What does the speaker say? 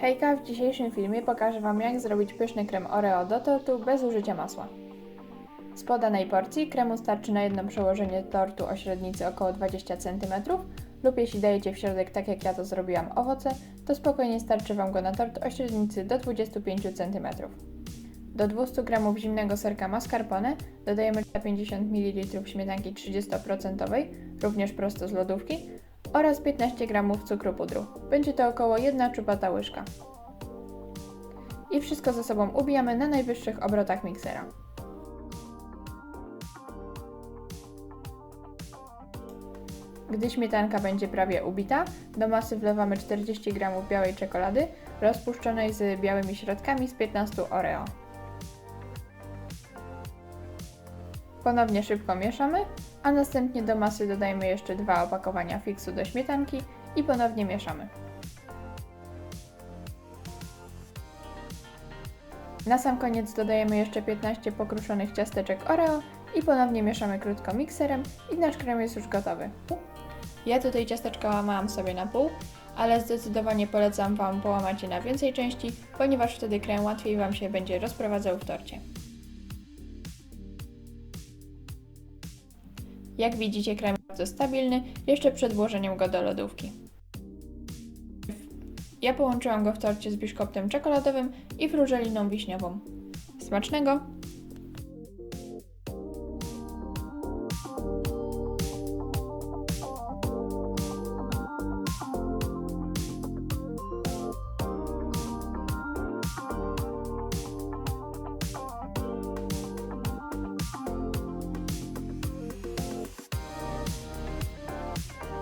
Hejka, w dzisiejszym filmie pokażę Wam jak zrobić pyszny krem Oreo do tortu bez użycia masła. Z podanej porcji kremu starczy na jedno przełożenie tortu o średnicy około 20 cm lub jeśli dajecie w środek tak jak ja to zrobiłam owoce, to spokojnie starczy Wam go na tort o średnicy do 25 cm. Do 200 g zimnego serka mascarpone dodajemy 50 ml śmietanki 30%, również prosto z lodówki, oraz 15 g cukru pudru. Będzie to około 1 czupata łyżka. I wszystko ze sobą ubijamy na najwyższych obrotach miksera. Gdy śmietanka będzie prawie ubita, do masy wlewamy 40 g białej czekolady rozpuszczonej z białymi środkami z 15 Oreo. Ponownie szybko mieszamy, a następnie do masy dodajemy jeszcze dwa opakowania fiksu do śmietanki i ponownie mieszamy. Na sam koniec dodajemy jeszcze 15 pokruszonych ciasteczek Oreo i ponownie mieszamy krótko mikserem i nasz krem jest już gotowy. Ja tutaj ciasteczka łamałam sobie na pół, ale zdecydowanie polecam Wam połamać je na więcej części, ponieważ wtedy krem łatwiej Wam się będzie rozprowadzał w torcie. Jak widzicie, krem jest bardzo stabilny jeszcze przed włożeniem go do lodówki. Ja połączyłam go w torcie z biszkoptem czekoladowym i frużeliną wiśniową. Smacznego!